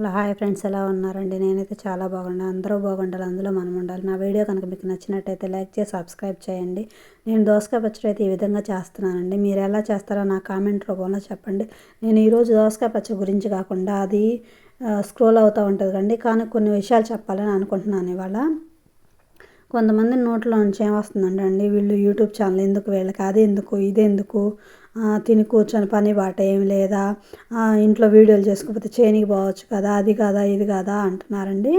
Hello hi friends ఎలా ఉన్నారండి? నేనైతే చాలా బాగున్నాను అందరూ బాగుండాలి అందులో మనం ఉండాలి. నా వీడియో కనుక మీకు నచ్చినట్టయితే లైక్ చేసి సబ్స్క్రైబ్ చేయండి. నేను దోసకాయ పచ్చడి అయితే ఈ విధంగా చేస్తున్నానండి. మీరు ఎలా చేస్తారో నా కామెంట్ రూపంలో చెప్పండి. నేను ఈరోజు దోసకాయ పచ్చడి గురించి కాకుండా అది స్క్రోల్ అవుతూ ఉంటుంది కండి కానీ కొన్ని విషయాలు చెప్పాలని అనుకుంటున్నాను ఇవాళ. కొంతమంది నోట్లో నుంచి ఏమొస్తుందండి అండి? వీళ్ళు యూట్యూబ్ ఛానల్ ఎందుకు? వీళ్ళకి అది ఎందుకు? ఇది ఎందుకు? తిని కూర్చొని పని బాట ఏం లేదా? ఇంట్లో వీడియోలు చేసుకోకపోతే చేనికి పోవచ్చు కదా అది కదా ఇది కదా అంటున్నారండి.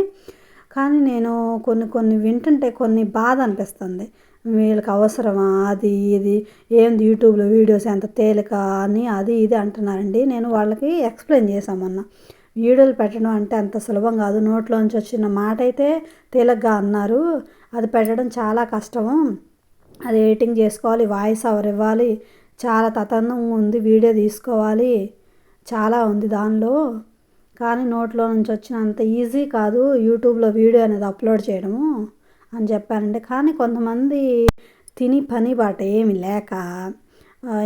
కానీ నేను కొన్ని కొన్ని వింటుంటే కొన్ని బాధ అనిపిస్తుంది. వీళ్ళకి అవసరమా? అది ఇది. ఏంది యూట్యూబ్లో వీడియోస్ ఎంత తేలిక అని అది ఇది అంటున్నారండి. నేను వాళ్ళకి ఎక్స్ప్లెయిన్ చేశామన్నా వీడియోలు పెట్టడం అంటే అంత సులభం కాదు. నోట్లోంచి వచ్చిన మాట అయితే తేలిగ్గా అన్నారు. అది పెట్టడం చాలా కష్టము అది ఎడిటింగ్ చేసుకోవాలి వాయిస్ ఓవర్ ఇవ్వాలి. చాలా తతంగంగా ఉంది వీడియో తీసుకోవాలి. చాలా ఉంది దానిలో. కానీ నోట్లో నుంచి వచ్చిన అంత ఈజీ కాదు యూట్యూబ్లో వీడియో అనేది అప్లోడ్ చేయడము అని చెప్పారంటే కానీ కొంతమంది తిని పని బాట ఏమి లేక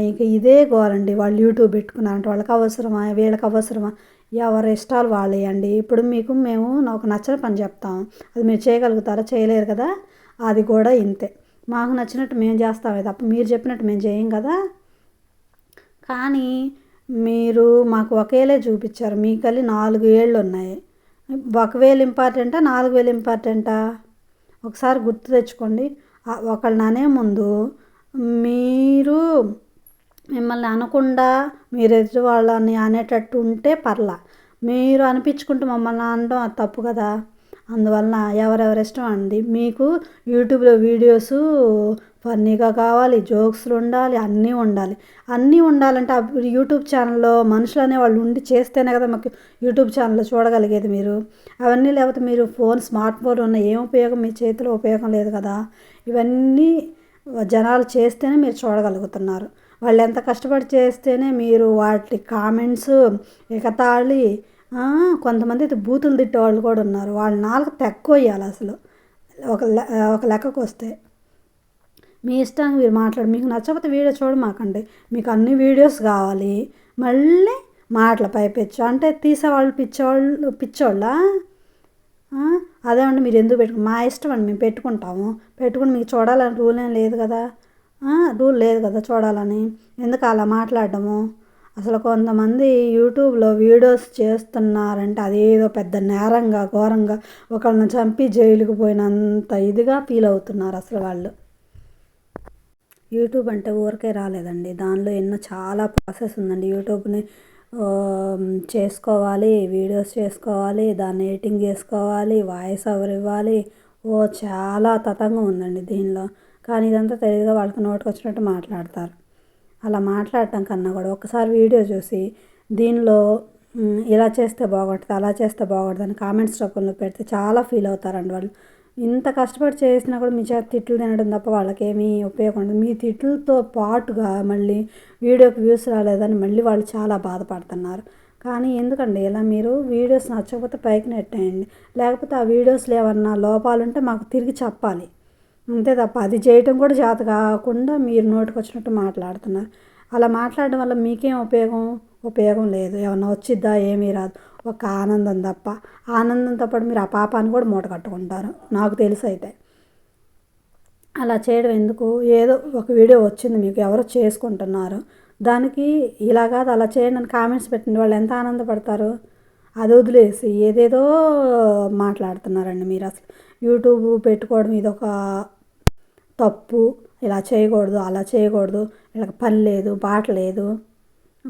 ఇంకా ఇదే గోరండి వాళ్ళు యూట్యూబ్ పెట్టుకున్నారంటే వాళ్ళకి అవసరమా? వీళ్ళకి అవసరమా? ఎవరి ఇష్టాలు వాళ్ళేయండి ఇప్పుడు మీకు మేము నాకు నచ్చిన పని చెప్తాం. అది మీరు చేయగలుగుతారా? చేయలేరు కదా? అది కూడా ఇంతే. మాకు నచ్చినట్టు మేము చేస్తామే తప్ప మీరు చెప్పినట్టు మేము చేయం కదా? కానీ మీరు మాకు ఒకేలే చూపించారు. మీకల్లి నాలుగు ఏళ్ళు ఉన్నాయి ఒకవేళ ఇంపార్టెంటా? నాలుగు వేలు ఇంపార్టెంటా? ఒకసారి గుర్తు తెచ్చుకోండి. ఒకళ్ళు అనే ముందు మీరు మిమ్మల్ని అనకుండా మీరు ఎదుటి వాళ్ళని అనేటట్టు ఉంటే పర్లా. మీరు అనిపించుకుంటూ మమ్మల్ని అనడం అది తప్పు కదా. అందువలన ఎవరెవరి ఇష్టం అండి? మీకు యూట్యూబ్లో వీడియోస్ ఫన్నీగా కావాలి జోక్స్లు ఉండాలి అన్నీ ఉండాలి. అన్నీ ఉండాలంటే యూట్యూబ్ ఛానల్లో మనుషులు అనేవాళ్ళు ఉండి చేస్తేనే కదా మాకు యూట్యూబ్ ఛానల్లో చూడగలిగేది మీరు. అవన్నీ లేకపోతే మీరు ఫోన్ స్మార్ట్ ఫోన్ ఉన్న ఏం ఉపయోగం? మీ చేతిలో ఉపయోగం లేదు కదా. ఇవన్నీ జనాలు చేస్తేనే మీరు చూడగలుగుతున్నారు. వాళ్ళు ఎంత కష్టపడి చేస్తేనే మీరు వాటి కామెంట్స్ ఎగతాళి కొంతమంది అయితే బూతులు తిట్టే వాళ్ళు కూడా ఉన్నారు. వాళ్ళ నాలుగు తెక్కొయ్యాలి అసలు. ఒక ఒక లెక్కకు వస్తే మీ ఇష్టం మీరు మాట్లాడు మీకు నచ్చకపోతే వీడియో చూడమాకండి మీకు అన్ని వీడియోస్ కావాలి. మళ్ళీ మాటల పైపెచ్చు అంటే తీసేవాళ్ళు పిచ్చోళ్ళు పిచ్చోళ్ళ? అదేమండి మీరు ఎందుకు పెట్టుకు మా ఇష్టం అండి మేము పెట్టుకుంటాము. పెట్టుకుని మీకు చూడాలని రూల్ ఏం లేదు కదా. రూల్ లేదు కదా చూడాలని. ఎందుకు అలా మాట్లాడము అసలు కొంతమంది యూట్యూబ్లో వీడియోస్ చేస్తున్నారంటే అదేదో పెద్ద నేరంగా ఘోరంగా ఒకళ్ళని చంపి జైలుకి పోయినంత ఇదిగా ఫీల్ అవుతున్నారు అసలు వాళ్ళు. యూట్యూబ్ అంటే ఊరికే రాలేదండి. దానిలో ఎన్నో చాలా ప్రాసెస్ ఉందండి. యూట్యూబ్ని చేసుకోవాలి వీడియోస్ చేసుకోవాలి దాన్ని ఎడిటింగ్ చేసుకోవాలి వాయిస్ ఓవర్ ఇవ్వాలి. ఓ చాలా తతంగం ఉందండి దీనిలో. కానీ ఇదంతా తెలియదుగా వాళ్ళకి నోటికి వచ్చినట్టు మాట్లాడతారు. అలా మాట్లాడటం కన్నా కూడా ఒకసారి వీడియో చూసి దీనిలో ఇలా చేస్తే బాగుంటుంది అలా చేస్తే బాగుంటుంది అని కామెంట్స్ రూపంలో పెడితే చాలా ఫీల్ అవుతారండి వాళ్ళు. ఇంత కష్టపడి చేసినా కూడా మీ చేత తిట్లు తినడం తప్ప వాళ్ళకేమీ ఉపయోగం ఉండదు. మీ తిట్లతో పాటుగా మళ్ళీ వీడియోకి వ్యూస్ రాలేదని మళ్ళీ వాళ్ళు చాలా బాధపడుతున్నారు. కానీ ఎందుకండి ఇలా మీరు వీడియోస్ నచ్చకపోతే పైకి నెట్టేయండి. లేకపోతే ఆ వీడియోస్లో ఏమన్నా లోపాలుంటే మాకు తిరిగి చెప్పాలి. అంతే తప్ప అది చేయటం కూడా చేత కాకుండా మీరు నోటికి వచ్చినట్టు మాట్లాడుతున్నారు. అలా మాట్లాడడం వల్ల మీకేం ఉపయోగం? ఉపయోగం లేదు. ఏమన్నా వచ్చిద్దా? ఏమీ రాదు. ఒక ఆనందం తప్ప. ఆనందంతో పాటు మీరు ఆ పాపాన్ని కూడా మూట కట్టుకుంటారు. నాకు తెలుసు అయితే. అలా చేయడం ఎందుకు? ఏదో ఒక వీడియో వచ్చింది మీకు ఎవరో చేసుకుంటున్నారు. దానికి ఇలా కాదు అలా చేయండి అని కామెంట్స్ పెట్టిన వాళ్ళు ఎంత ఆనందపడతారు? అది వదిలేసి ఏదేదో మాట్లాడుతున్నారండి మీరు అసలు. యూట్యూబ్ పెట్టుకోవడం ఇది ఒక తప్పు. ఇలా చేయకూడదు అలా చేయకూడదు. వీళ్ళకి పని లేదు బాట లేదు.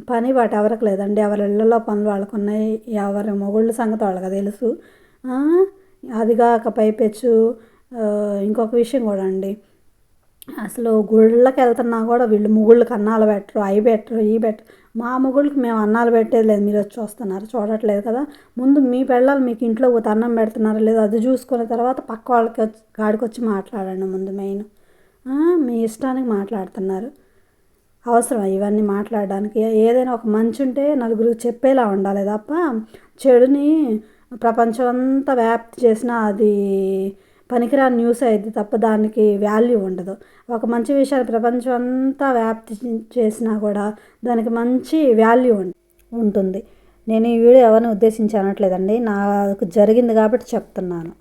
పని వాటి ఎవరికి లేదండి. ఎవరి ఇళ్ళలో పనులు వాళ్ళకు ఉన్నాయి. ఎవరి మొగుళ్ళ సంగతి వాళ్ళకి తెలుసు. అదిగాక పైపెచ్చు. ఇంకొక విషయం కూడా అండి. అసలు గుళ్ళకి వెళ్తున్నా కూడా వీళ్ళు మొగుళ్ళకి అన్నాలు పెట్టరు అవి పెట్టరు ఈ పెట్టరు. మా మొగుళ్ళకి మేము అన్నాలు పెట్టేది లేదు. మీరు వచ్చి వస్తున్నారు చూడట్లేదు కదా. ముందు మీ పిల్లలు మీకు ఇంట్లో పోతే అన్నం పెడుతున్నారో లేదు అది చూసుకున్న తర్వాత పక్క వాళ్ళకి వచ్చి గాడికి వచ్చి మాట్లాడండి ముందు మెయిన్. మీ ఇష్టానికి మాట్లాడుతున్నారు. అవసరం ఇవన్నీ మాట్లాడడానికి? ఏదైనా ఒక మంచి ఉంటే నలుగురికి చెప్పేలా ఉండాలి తప్ప చెడుని ప్రపంచం అంతా వ్యాప్తి చేసినా అది పనికిరాని న్యూస్ అయింది తప్ప దానికి వాల్యూ ఉండదు. ఒక మంచి విషయాన్ని ప్రపంచం అంతా వ్యాప్తి చేసినా కూడా దానికి మంచి వాల్యూ ఉంటుంది. నేను ఈ వీడియో ఎవరిని ఉద్దేశించి అనట్లేదండి. నాకు జరిగింది కాబట్టి చెప్తున్నాను.